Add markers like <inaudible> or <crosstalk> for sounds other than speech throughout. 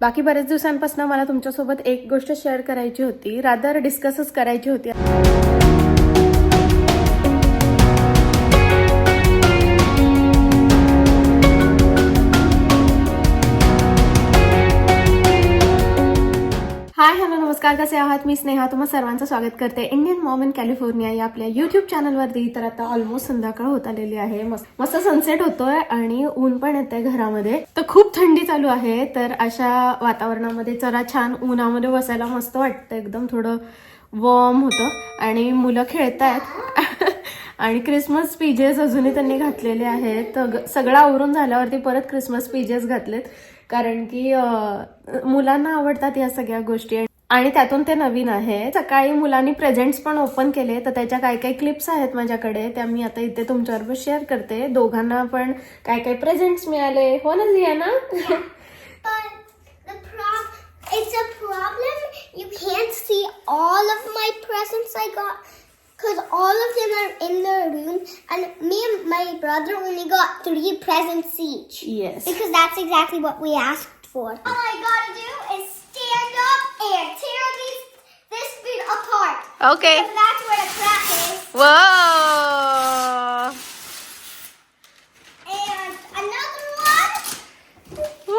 बाकी बऱ्याच दिवसांपासून मला तुमच्यासोबत एक गोष्ट शेअर करायची होती. रादर डिस्कसच करायची होती. नमस्कार कसे आहात मी स्नेहा तुम्हा सर्वांचं स्वागत करते. इंडियन मॉम इन कॅलिफोर्निया या आपल्या युट्यूब चॅनलवरती तर आता ऑलमोस्ट संध्याकाळ होत आलेली आहे. मस्त मस्त सनसेट होतोय आणि ऊन पण येतंय घरामध्ये. तर खूप थंडी चालू आहे तर अशा वातावरणामध्ये जरा छान उन्हामध्ये बसायला मस्त वाटतं. एकदम थोडं वॉर्म होतं. आणि मुलं खेळतायत. <laughs> आणि क्रिसमस पीजेस अजूनही त्यांनी घातलेले आहेत. तर सगळं आवरून झाल्यावरती परत क्रिसमस पीजेस घातलेत. कारण की मुलांना आवडतात या सगळ्या गोष्टी. आणि त्यातून ते नवीन आहे सकाळी मुलांनी प्रेझेंट्स पण ओपन केले तर त्याच्या काही काही क्लिप्स आहेत माझ्याकडे त्या मी आता इथे तुमच्याबरोबर शेअर करते दोघांना पण काय काय प्रेझेंट्स मिळाले हो ना the prob it's a problem. You can't see all of my presents I got because all of them are in the room, and me and my brother only got three presents each yes because that's exactly what we asked for. All I gotta do is and tear these this bit apart. Okay Because that's where the crack is. व And another one.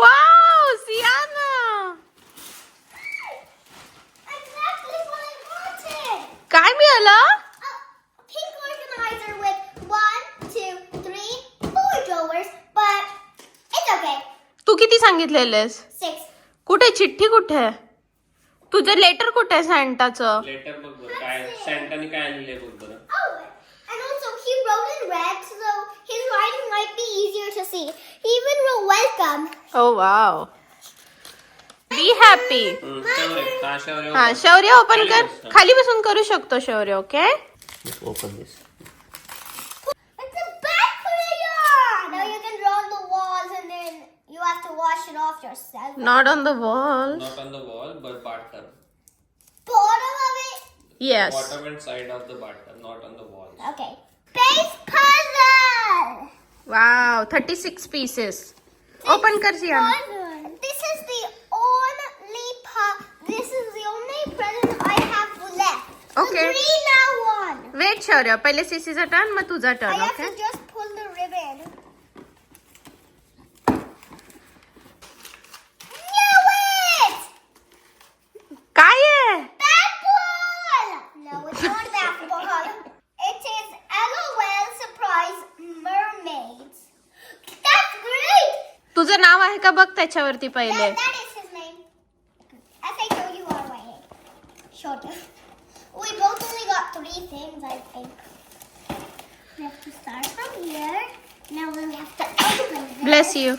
Wow Siyana Exactly what I wanted. काय मिळालं a pink organizer with one, two, three, four drawers, but it's okay. तू किती सांगितलेलेस Six. कुठे चिठ्ठी कुठे आहे तुझं letter कुठे आहे सॅन्टाचं लेटर बघ बरं काय सॅन्टाने काय आणले बघ बरं Oh, and also he wrote in red, so his writing might be easier to see. He even wrote welcome. Wow be happy hmm, त्यावर आहे. हा शौर्य ओपन कर. खाली बसून करू शकतो Shaurya okay Open this. wash it off yourself. Not on the wall Not on the wall, but button. Bottom of it? Yes Bottom and side of the button, not on the wall. Okay. Space puzzle! Wow thirty six pieces open कर Siyana This is the only pu- This is the only present I have left. Okay. The green now one. Wait Shaurya पहिले सीसीचा turn मग तुझा I turn have okay to just pull the ribbon. का बघ त्याच्यावरती पहिले That, that is his name. S H O U R Y A. Short. We both only got three things, I think. We have to start from here. Now we have to open this. Bless you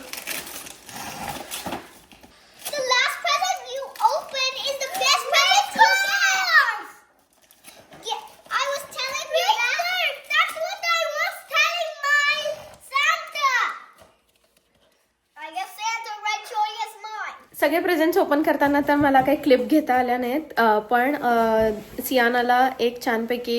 सगळे presents open करताना तर मला काही clip घेता आल्या नाहीत. पण सियानाला एक छानपैकी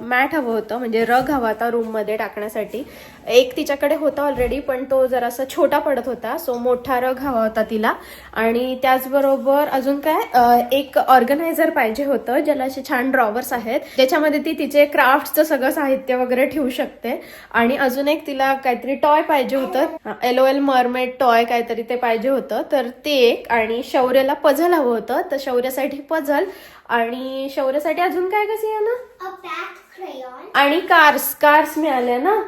मॅट हवं होतं म्हणजे रग हवा होता रूममध्ये टाकण्यासाठी. एक तिच्याकडे होता ऑलरेडी पण तो जरासा छोटा पडत होता सो मोठा रग हवा होता तिला. आणि त्याचबरोबर अजून काय एक ऑर्गनायझर पाहिजे होतं ज्याला असे छान ड्रॉवर्स आहेत. ज्याच्यामध्ये ती तिचे क्राफ्टचं सगळं साहित्य वगैरे ठेवू शकते. आणि अजून एक तिला काहीतरी टॉय पाहिजे होतं. एल एल मरमेड टॉय काहीतरी ते पाहिजे होतं. तर ते एक. आणि शौर्याला पझल हवं होतं. तर शौर्यासाठी पझल आणि शौर्यासाठी अजून काय कसं आहे ना. आणि कार्स कार्स मिळाल्या ना.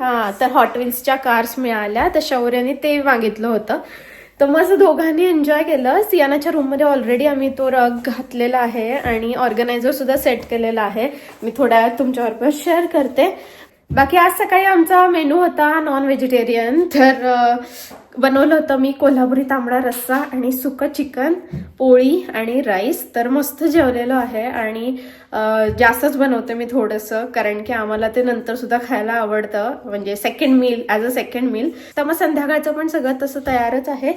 हा तर हॉट कार्स मिळाल्या तर शौर्याने ते मागितलं होतं. तर मग असं दोघांनी एन्जॉय केलं. सियानाच्या रूममध्ये ऑलरेडी आम्ही तो रग घातलेला आहे आणि ऑर्गनायझर सुद्धा सेट केलेला आहे. मी थोड्या वेळात तुमच्याबरोबर शेअर करते. बाकी आज सकाळी आमचा मेनू होता नॉन व्हेजिटेरियन तर बनवलं होतं मी कोल्हापुरी तांबडा रस्सा आणि सुकं चिकन पोळी आणि राईस. तर मस्त जेवलेलो आहे आणि जास्तच बनवते मी थोडंसं कारण की आम्हाला ते नंतर सुद्धा खायला आवडतं म्हणजे second meal as a second meal तर मग संध्याकाळचं पण सगळं तसं तयारच आहे.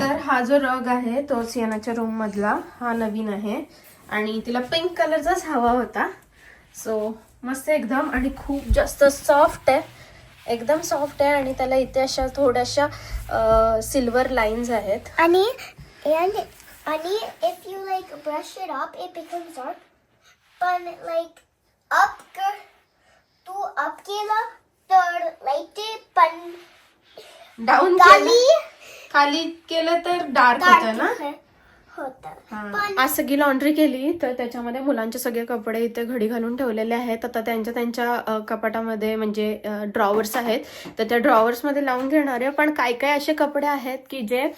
तर हा जो रग आहे तो सियानाच्या रूममधला हा नवीन आहे. आणि तिला पिंक कलरचाच हवा होता. सो मस्त एकदम आणि खूप जास्त सॉफ्ट आहे. एकदम सॉफ्ट आहे आणि त्याला इथे अशा थोड्याशा सिल्वर लाईन्स आहेत. and Ani, if you like brush it up, it becomes dark. But like up, ger- तू up केला तर लाइट पण डाऊन खाली खाली केलं तर डार्क होतं ना? होतं. आज सगळी लॉन्ड्री केली तर त्याच्यामध्ये मुलांचे सगळे कपडे इथे घडी घालून ठेवलेले आहेत. आता त्यांच्या त्यांच्या कपाटामध्ये म्हणजे ड्रॉवर्स आहेत. तर त्या ड्रॉवर्समध्ये लावून घेणार आहे. पण काय काय असे कपडे आहेत की जे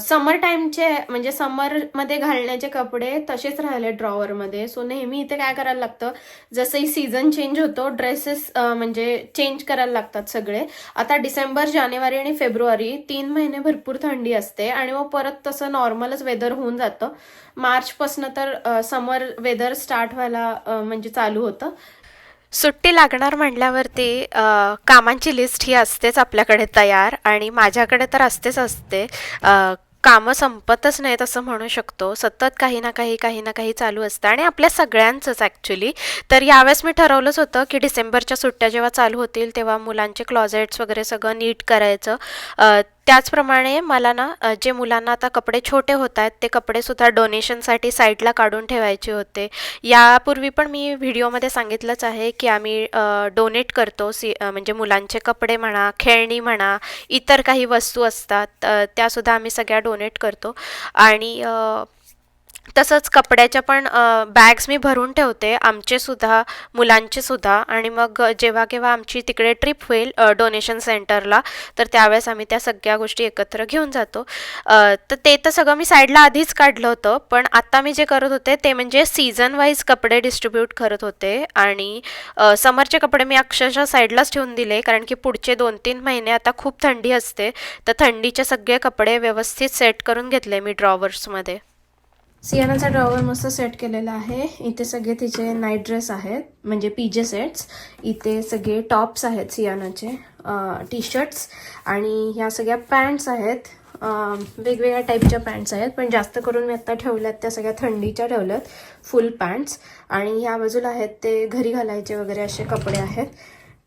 समर टाइमचे म्हणजे समरमध्ये घालण्याचे कपडे तसेच राहिले ड्रॉवर मध्ये सो नेहमी इथे काय करायला लागतं? जसंही सीझन चेंज होतो ड्रेसेस म्हणजे चेंज करायला लागतात सगळे. आता डिसेंबर जानेवारी आणि फेब्रुवारी तीन महिने भरपूर थंडी असते. आणि मग परत तसं नॉर्मलच वेदर होऊन जातं. मार्चपासनं तर समर वेदर स्टार्ट व्हायला म्हणजे चालू होतं. सुट्टी लागणार म्हटल्यावरती कामांची लिस्ट ही असतेच आपल्याकडे तयार आणि माझ्याकडे तर असतेच असते. कामं संपतच नाहीत असं म्हणू शकतो. सतत काही ना काही काही ना काही चालू असतं आणि आपल्या सगळ्यांचंच ॲक्च्युली तर यावेळेस मी ठरवलंच होतं की डिसेंबरच्या सुट्ट्या जेव्हा चालू होतील तेव्हा मुलांचे क्लॉजेट्स वगैरे सगळं नीट करायचं. त्याचप्रमाणे मला ना जे मुलांना आता कपडे छोटे होत आहेत ते कपडेसुद्धा डोनेशनसाठी साईडला काढून ठेवायचे होते. यापूर्वी पण मी व्हिडिओमध्ये सांगितलंच आहे की आम्ही डोनेट करतो सी म्हणजे मुलांचे कपडे म्हणा खेळणी म्हणा इतर काही वस्तू असतात त्यासुद्धा आम्ही सगळ्या डोनेट करतो. आणि तसंच कपड्याच्या पण बॅग्स मी भरून ठेवते. आमचेसुद्धा मुलांचेसुद्धा आणि मग जेव्हा केव्हा आमची तिकडे ट्रिप होईल डोनेशन सेंटरला तर त्यावेळेस आम्ही त्या सगळ्या गोष्टी एकत्र घेऊन जातो. तर ते तर सगळं मी साईडला आधीच काढलं होतं. पण आता मी जे करत होते ते म्हणजे सीझन वाईज कपडे डिस्ट्रीब्यूट करत होते. आणि समरचे कपडे मी अक्षरशः साईडलाच ठेवून दिले. कारण की पुढचे दोन तीन महिने आता खूप थंडी असते. तर थंडीचे सगळे कपडे व्यवस्थित सेट करून घेतले मी ड्रॉवर्समध्ये सियानाचा ड्रॉवर मस्त सेट केलेला आहे. इथे सगळे तिचे नाईट ड्रेस आहेत. म्हणजे पीजे सेट्स इथे सगळे टॉप्स आहेत सियानाचे टी शर्ट्स आणि ह्या सगळ्या पॅन्ट्स आहेत. वेगवेगळ्या टाईपच्या पॅन्ट्स आहेत. पण जास्त करून मी आत्ता ठेवल्यात त्या सगळ्या थंडीच्या ठेवल्यात. फुल पॅन्ट्स आणि ह्या बाजूला आहेत ते घरी घालायचे वगैरे असे कपडे आहेत.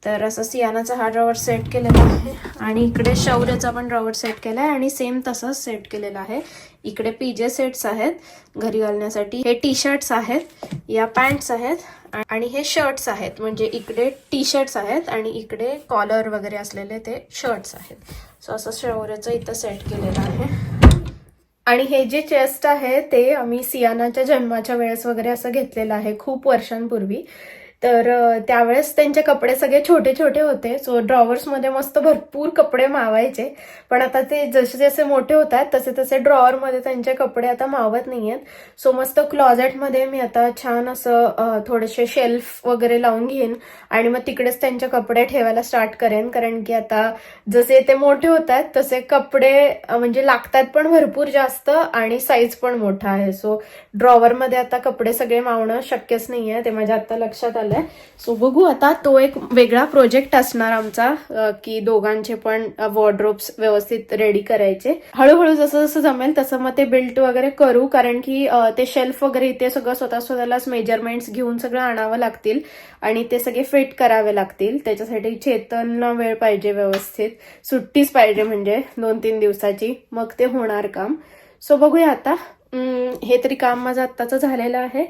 तर असं सियानाचा हा ड्रॉवर सेट केलेला आहे. आणि इकडे शौर्याचा पण ड्रॉवर सेट केला आहे आणि सेम तसंच सेट केलेला आहे. इकडे पीजे सेट्स आहेत. घरी घालण्यासाठी हे टी शर्ट्स आहेत या पॅन्ट्स आहेत आणि हे शर्ट्स आहेत. म्हणजे इकडे टी शर्ट्स आहेत आणि इकडे कॉलर वगैरे असलेले ते शर्ट्स आहेत. सो असं शौर्याचं इथं सेट केलेलं आहे. आणि हे जे चेस्ट आहे ते आम्ही सियानाच्या जन्माच्या वेळेस वगैरे असं घेतलेलं आहे खूप वर्षांपूर्वी. तर त्यावेळेस त्यांचे कपडे सगळे छोटे छोटे होते. सो ड्रॉवर्समध्ये मस्त भरपूर कपडे मावायचे. पण आता ते जसे जसे मोठे होत आहेत तसे तसे ड्रॉवरमध्ये त्यांचे कपडे आता मावत नाही आहेत सो मस्त क्लॉजेटमध्ये मी आता छान असं थोडेसे शेल्फ वगैरे लावून घेईन. आणि मग तिकडेच त्यांचे कपडे ठेवायला स्टार्ट करेन. कारण की आता जसे ते मोठे होत आहेत तसे कपडे म्हणजे लागतात पण भरपूर जास्त आणि साईज पण मोठा आहे. सो ड्रॉवरमध्ये आता कपडे सगळे मावणं शक्यच नाही आहे ते माझ्या आता लक्षात आलं आहे. सो बघू आता तो एक वेगळा प्रोजेक्ट असणार आमचा की दोघांचे पण वॉर्ड्रोब्स व्यवस्थित रेडी करायचे. हळूहळू जसं जसं जमेल तसं मग ते बिल्ट वगैरे करू कारण की ते शेल्फ वगैरे इथे सगळं स्वतः स्वतःलाच मेजरमेंट्स घेऊन सगळं आणावं लागतील आणि ते सगळे फिट करावे लागतील. त्याच्यासाठी चेतनला वेळ पाहिजे व्यवस्थित. सुट्टीच पाहिजे म्हणजे दोन तीन दिवसाची. मग ते होणार काम. सो बघूया आता. हे तरी काम माझं आत्ताचं झालेलं आहे.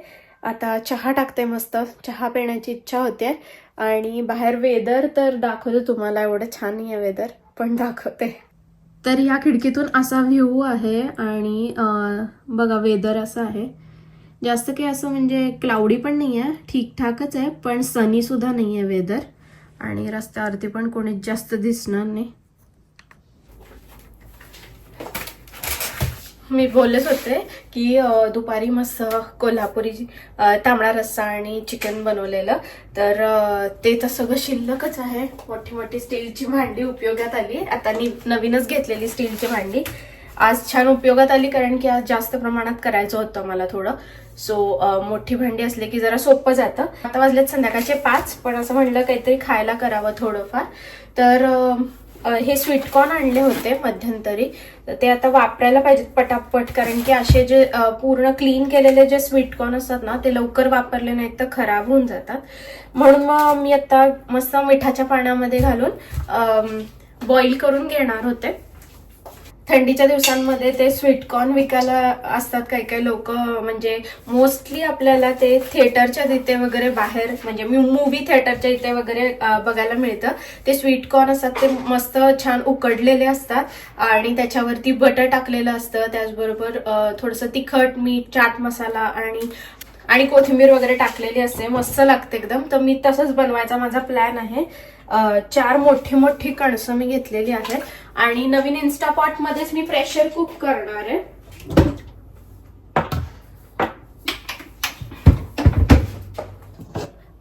आता चहा टाकते मस्त. चहा पिण्याची इच्छा होते आणि बाहेर वेदर तर दाखवते तुम्हाला एवढं छान आहे वेदर पण दाखवते. तर या खिडकीतून असा व्ह्यू आहे आणि बघा वेदर असं आहे. जास्त काही असं म्हणजे क्लाउडी पण नाही आहे ठीकठाकच आहे पण सनीसुद्धा नाही आहे वेदर आणि रस्त्यावरती पण कोणीच जास्त दिसणार नाही. मी बोलत होते की दुपारी मस्त कोल्हापुरी तांबडा रस्सा आणि चिकन बनवलेलं. तर ते तर सगळं शिल्लकच आहे. मोठी मोठी स्टीलची भांडी उपयोगात आली. आता नवीनच घेतलेली स्टीलची भांडी. आज छान उपयोगात आली कारण की आज जास्त प्रमाणात करायचं होतं मला थोडं. सो मोठी भांडी असली की जरा सोपं जातं. आता वाजलेत संध्याकाळचे पाच पण असं म्हणलं काहीतरी खायला करावं थोडंफार. तर हे स्वीटकॉर्न आणले होते मध्यंतरी. तर ते आता वापरायला पाहिजेत पटापट कारण की असे जे पूर्ण क्लीन केलेले जे स्वीटकॉर्न असतात ना ते लवकर वापरले नाहीत तर खराब होऊन जातात. म्हणून मग मी आता मस्त मिठाच्या पाण्यामध्ये घालून बॉईल करून घेणार होते. थंडीच्या दिवसांमध्ये ते स्वीटकॉर्न विकायला असतात काही काही लोक म्हणजे मोस्टली आपल्याला ते थिएटरच्या तिथे वगैरे बाहेर म्हणजे मूवी थिएटरच्या इथे वगैरे बघायला मिळतं. ते स्वीटकॉर्न असतात ते मस्त छान उकडलेले असतात आणि त्याच्यावरती बटर टाकलेलं असतं. त्याचबरोबर थोडस थोडंसं तिखट मीठ चाट मसाला आणि आणि कोथिंबीर वगैरे टाकलेली असते. मस्त लागते एकदम. तर मी तसंच बनवायचा माझा प्लॅन आहे. चार मोठी मोठी कणसं मी घेतलेली आहेत. आणि नवीन इन्स्टापॉट मध्येच मी प्रेशर कुक करणार आहे.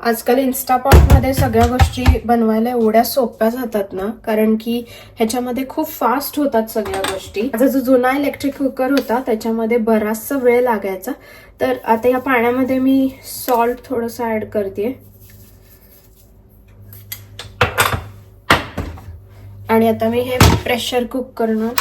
आजकाल इन्स्टापॉटमध्ये सगळ्या गोष्टी बनवायला एवढ्या सोप्या जातात ना कारण की ह्याच्यामध्ये खूप फास्ट होतात सगळ्या गोष्टी. माझा जो जुना इलेक्ट्रिक कुकर होता त्याच्यामध्ये बराचसा वेळ लागायचा. तर आता या पाण्यामध्ये मी सॉल्ट थोडंसं ऍड करते आणि आता मी हे प्रेशर कुक करणार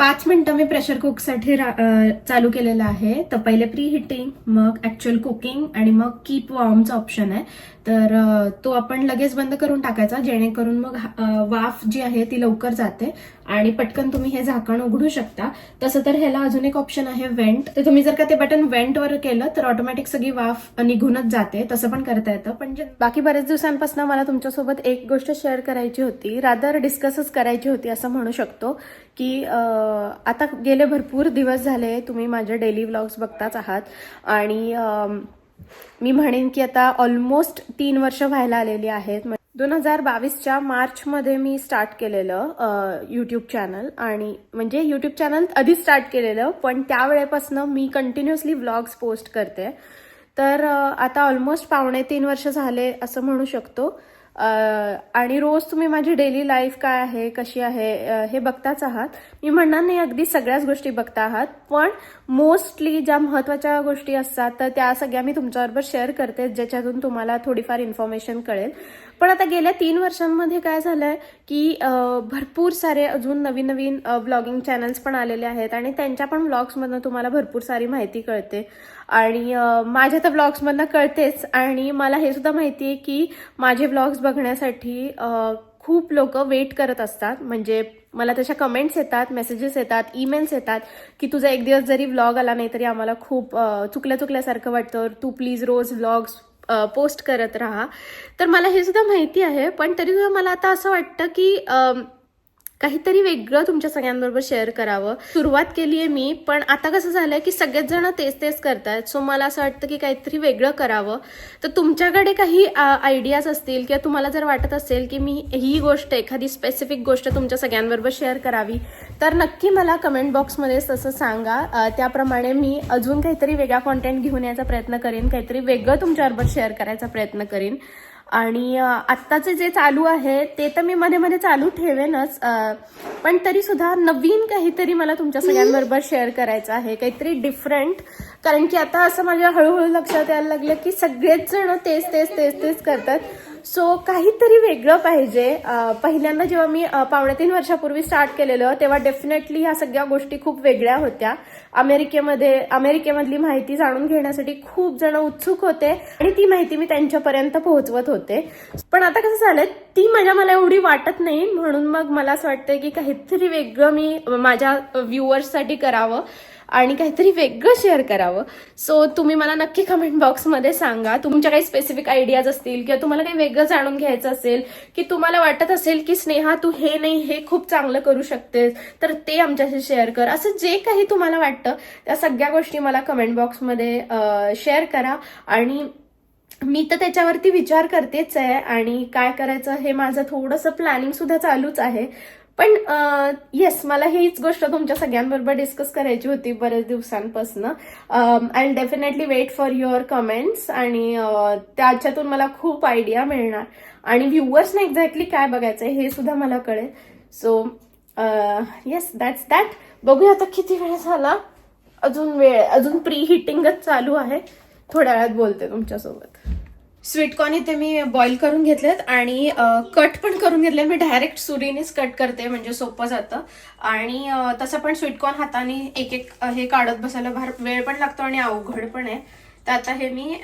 पाच मिनिटं मी प्रेशर कुकसाठी रा- चालू केलेलं आहे. तर पहिले प्री हिटिंग मग ऍक्च्युअल कुकिंग आणि मग कीप वॉर्मचा ऑप्शन आहे. तर तो आपण लगेच बंद करून टाकायचा जेणेकरून मग वाफ जी आहे ती लवकर जाते आणि पटकन तुम्ही हे झाकण उघडू शकता. तसं तर ह्याला अजून एक ऑप्शन आहे वेंट तर तुम्ही जर का ते बटन वेंटवर केलं तर ऑटोमॅटिक सगळी वाफ निघूनच जाते. तसं पण करता येतं. पण जे- बाकी बऱ्याच दिवसांपासून मला तुमच्यासोबत एक गोष्ट शेअर करायची होती. रादर डिस्कसच करायची होती असं म्हणू शकतो की आ... आता गेले भरपूर दिवस झाले तुम्ही माझे डेली व्लॉग्स बघताच आहात. आणि मी म्हणेन की आता ऑलमोस्ट तीन वर्ष व्हायला आलेली आहेत. दोन हजार बावीसच्या मार्चमध्ये मी स्टार्ट केलेलं यूट्यूब चॅनल आणि म्हणजे यूट्यूब चॅनल आधी स्टार्ट केलेलं पण त्यावेळेपासून मी कंटिन्युअसली व्लॉग्स पोस्ट करते. तर आता ऑलमोस्ट पावणे तीन वर्ष झाले असं म्हणू शकतो. आणि रोज तुम्ही माझी डेली लाईफ काय आहे कशी आहे हे बघताच आहात. मी म्हणणार नाही अगदी सगळ्याच गोष्टी बघता आहात पण मोस्टली ज्या महत्त्वाच्या गोष्टी असतात तर त्या सगळ्या मी तुमच्याबरोबर शेअर करते ज्याच्यातून तुम्हाला थोडीफार इन्फॉर्मेशन कळेल. पण आता गेल्या तीन वर्षांमध्ये काय झालंय की भरपूर सारे अजून नवीन नवीन ब्लॉगिंग चॅनल्स पण आलेले आहेत आणि त्यांच्या पण ब्लॉग्समधनं तुम्हाला भरपूर सारी माहिती कळते. आणि माझ्या तर ब्लॉग्समधनं कळतेच आणि मला हे सुद्धा माहिती आहे की माझे ब्लॉग्स बघण्यासाठी खूप लोक वेट करत असतात. म्हणजे मला त्याच्या कमेंट्स येतात मेसेजेस येतात ईमेल्स येतात की तुझा एक दिवस जरी व्लॉग आला नाही तरी आम्हाला खूप चुकल्या चुकल्यासारखं वाटतं. तू प्लीज रोज व्लॉग्स पोस्ट करत राहा. तर मला हे सुद्धा माहिती आहे पण तरी सुद्धा मला आता असं वाटतं की काहीतरी वेगळं तुमच्या सगळ्यांबरोबर शेअर करावं. सुरुवात केली आहे मी पण आता कसं झालंय की सगळेच जण तेच तेच करतायत सो मला असं वाटतं की काहीतरी वेगळं करावं. तर तुमच्याकडे काही आयडियाज असतील किंवा तुम्हाला जर वाटत असेल की मी ही गोष्ट एखादी स्पेसिफिक गोष्ट तुमच्या सगळ्यांबरोबर शेअर करावी तर नक्की मला कमेंट बॉक्समध्ये तसं सांगा. त्याप्रमाणे मी अजून काहीतरी वेगळा कॉन्टेंट घेऊन यायचा प्रयत्न करेन. काहीतरी वेगळं तुमच्याबरोबर शेअर करायचा प्रयत्न करेन. आणि आत्ताचे जे चालू आहे ते तर मी मध्ये मध्ये चालू ठेवेनच. पण तरी सुद्धा नवीन काहीतरी मला तुमच्या सगळ्यांबरोबर शेअर करायचं आहे. काहीतरी डिफरंट कारण की आता असं माझ्या हळूहळू लक्षात यायला लागलं की सगळेच जण तेच तेच तेच तेच करतात. सो काहीतरी वेगळं पाहिजे. पहिल्यांदा जेव्हा मी पावणे तीन वर्षापूर्वी स्टार्ट केलेलं तेव्हा डेफिनेटली ह्या सगळ्या गोष्टी खूप वेगळ्या होत्या. अमेरिकेमध्ये अमेरिकेमधली माहिती जाणून घेण्यासाठी खूप जण उत्सुक होते आणि ती माहिती मी त्यांच्यापर्यंत पोहोचवत होते. पण आता कसं झालंय ती माझ्या मला एवढी वाटत नाही म्हणून मग मला असं वाटतं की काहीतरी वेगळं मी माझ्या व्ह्युअर्ससाठी करावं. आणि काहीतरी वेगळं शेअर करावं. सो तुम्ही मला नक्की कमेंट बॉक्समध्ये सांगा. तुमच्या काही स्पेसिफिक आयडियाज असतील किंवा तुम्हाला काही वेगळं जाणून घ्यायचं असेल की तुम्हाला वाटत असेल की स्नेहा तू हे नाही हे खूप चांगलं करू शकतेस तर ते आमच्याशी शेअर कर. असं जे काही तुम्हाला वाटतं त्या सगळ्या गोष्टी मला कमेंट बॉक्समध्ये शेअर करा. आणि मी तर त्याच्यावरती विचार करतेच आहे. आणि काय करायचं हे माझं थोडंसं प्लॅनिंग सुद्धा चालूच आहे. पण येस मला हीच गोष्ट तुमच्या सगळ्यांबरोबर डिस्कस करायची होती बऱ्याच दिवसांपासून. I definitely wait for your comments आणि त्याच्यातून मला खूप आयडिया मिळणार. आणि व्ह्युअर्सने एक्झॅक्टली काय बघायचं हे सुद्धा मला कळेल. सो येस दॅट्स दॅट बघूया आता किती वेळ झाला. अजून वेळ अजून प्री हिटिंगच चालू आहे. थोड्या वेळात बोलते तुमच्यासोबत. स्वीटकॉर्न इथे मी बॉईल करून घेतलेत आणि कट पण करून घेतले मी डायरेक्ट सुरीनेच कट करते म्हणजे सोपं जातं. आणि तसं पण स्वीटकॉर्न हाताने एक एक हे काढत बसायला फार वेळ पण लागतो आणि अवघड पण आहे. तर आता हे मी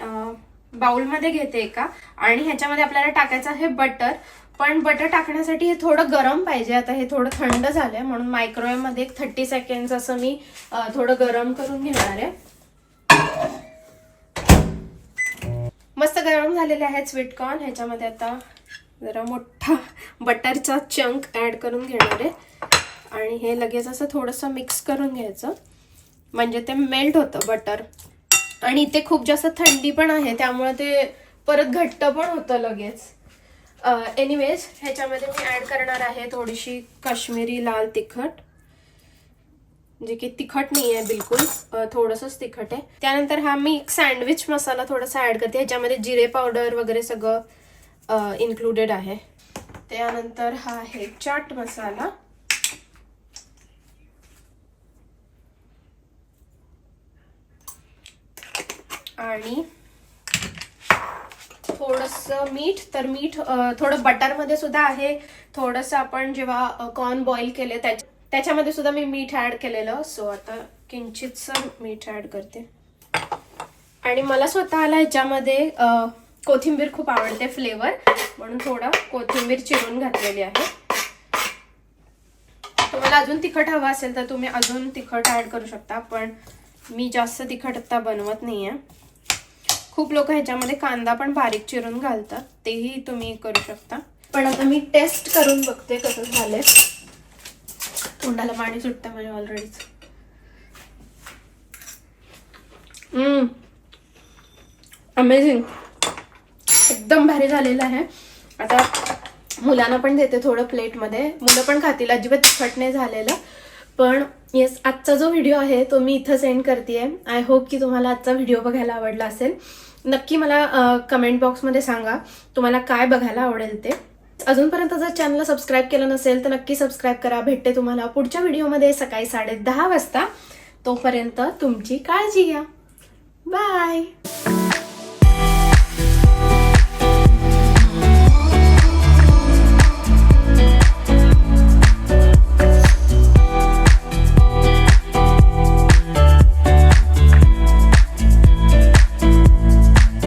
बाउलमध्ये घेते एका. आणि ह्याच्यामध्ये आपल्याला टाकायचं आहे बटर पण बटर टाकण्यासाठी हे थोडं गरम पाहिजे. आता हे थोडं थंड झालं आहे म्हणून मायक्रोवेव्हमध्ये एक थर्टी सेकंड असं मी थोडं गरम करून घेणार आहे. मस्त गरम झालेले आहेत स्वीटकॉर्न ह्याच्यामध्ये आता जरा मोठा बटरचा चंक ॲड करून घेणार आहे. आणि हे लगेच असं थोडंसं मिक्स करून घ्यायचं. म्हणजे ते मेल्ट होतं बटर आणि इथे खूप जास्त थंडी पण आहे त्यामुळे ते परत घट्ट पण होतं लगेच. एनिवेज ह्याच्यामध्ये मी ॲड करणार आहे थोडीशी काश्मीरी लाल तिखट. जे की तिखट नाही आहे बिलकुल थोडंसंच तिखट आहे. त्यानंतर हा मी सँडविच मसाला थोडासा ऍड करते. ह्याच्यामध्ये जिरे पावडर वगैरे सगळं इन्क्लुडेड आहे. त्यानंतर हा आहे चाट मसाला. आणि थोडस मीठ तर मीठ थोडं बटरमध्ये सुद्धा आहे. थोडंसं आपण जेव्हा कॉर्न बॉईल केले त्याच्या त्याच्यामध्ये सुद्धा मी मीठ ऍड केलेलं. सो आता किंचितसं मीठ ऍड करते. आणि मला स्वतःला ह्याच्यामध्ये कोथिंबीर खूप आवडते फ्लेवर म्हणून थोडं कोथिंबीर चिरून घातलेली आहे. तुम्हाला अजून तिखट हवं असेल तर तुम्ही अजून तिखट ऍड करू शकता पण मी जास्त तिखट आता बनवत नाहीये. खूप लोक ह्याच्यामध्ये कांदा पण बारीक चिरून घालतात. तेही तुम्ही करू शकता. पण आता मी टेस्ट करून बघते कसं झालंय. तोंडाला पाणी सुटतं म्हणजे ऑलरेडीच अमेझिंग एकदम भारी झालेलं आहे. आता मुलांना पण देते थोडं प्लेटमध्ये. मुलं पण खातील अजिबात तिखट नाही झालेलं. पण येस आजचा जो व्हिडिओ आहे तो मी इथं सेंड करते आय होप की तुम्हाला आजचा व्हिडिओ बघायला आवडला असेल. नक्की मला कमेंट बॉक्समध्ये सांगा तुम्हाला काय बघायला आवडेल ते. अजूनपर्यंत जर चॅनलला सबस्क्राईब केलं नसेल तर नक्की सबस्क्राईब करा. भेटते तुम्हाला पुढच्या व्हिडिओमध्ये सकाळी साडे दहा वाजता. तोपर्यंत तुमची काळजी घ्या. बाय